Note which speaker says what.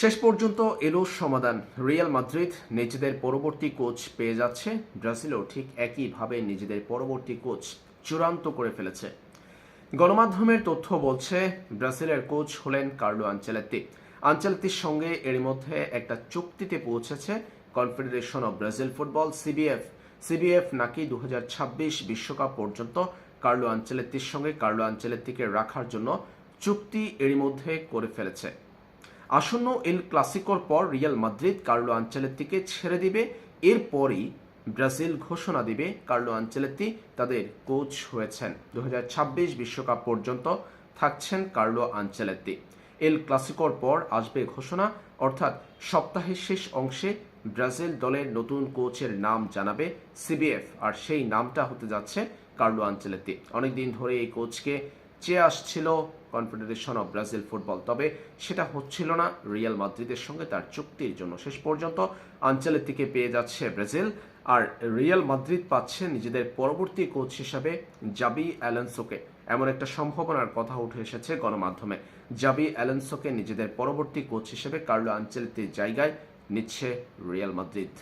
Speaker 1: শেষ পর্যন্ত এলো সমাধান। রিয়াল মাদ্রিদ নিজেদের পরবর্তী কোচ পেয়ে যাচ্ছে। ব্রাজিলও ঠিক একইভাবে নিজেদের পরবর্তী কোচ চূড়ান্ত করে ফেলেছে। গণমাধ্যমের তথ্য বলছে, ব্রাজিলের কোচ হলেন কার্লো আঞ্চেলেত্তি আঞ্চেলেত্তির সঙ্গে এর মধ্যে একটা চুক্তিতে পৌঁছেছে confederation of Brazil football, CBF. CBF নাকি দু বিশ্বকাপ পর্যন্ত কার্লো আঞ্চেলেত্তির সঙ্গে কার্লো আঞ্চেলেত্তিকে রাখার জন্য চুক্তি এর মধ্যে করে ফেলেছে। আসন্ন এল ক্লাসিকোর পর রিয়াল মাদ্রিদ কার্লো আঞ্চেলেত্তিকে ছেড়ে দিবে। এরপরই ব্রাজিল ঘোষণা দিবে কার্লো আঞ্চেলেত্তি তাদের কোচ হয়েছেন। দু বিশ্বকাপ পর্যন্ত থাকছেন কার্লো আঞ্চেলেত্তি এল ক্লাসিকোর পর আসবে ঘোষণা, অর্থাৎ সপ্তাহের শেষ অংশে ব্রাজিল দলের নতুন কোচের নাম জানাবে সিবিএফ আর সেই নামটা হতে যাচ্ছে কার্লো আঞ্চেলেত্তি অনেকদিন ধরে এই কোচকে চেয়ে আসছিল কনফেডারেশন অব ব্রাজিল ফুটবল। তবে সেটা হচ্ছিল না। রিয়াল মাদ্রিদের সঙ্গে তার চুক্তির জন্য শেষ পর্যন্ত আঞ্চলের দিকে পেয়ে যাচ্ছে ব্রাজিল। আর রিয়াল মাদ্রিদ পাচ্ছে নিজেদের পরবর্তী কোচ হিসাবে জাবি অ্যালেন্সোকে। এমন একটা সম্ভাবনার কথা উঠে এসেছে গণমাধ্যমে। জাবি অ্যালেন্সোকে নিজেদের পরবর্তী কোচ হিসেবে কার্লো আঞ্চেলতির জায়গায় নিচ্ছে রিয়াল মাদ্রিদ।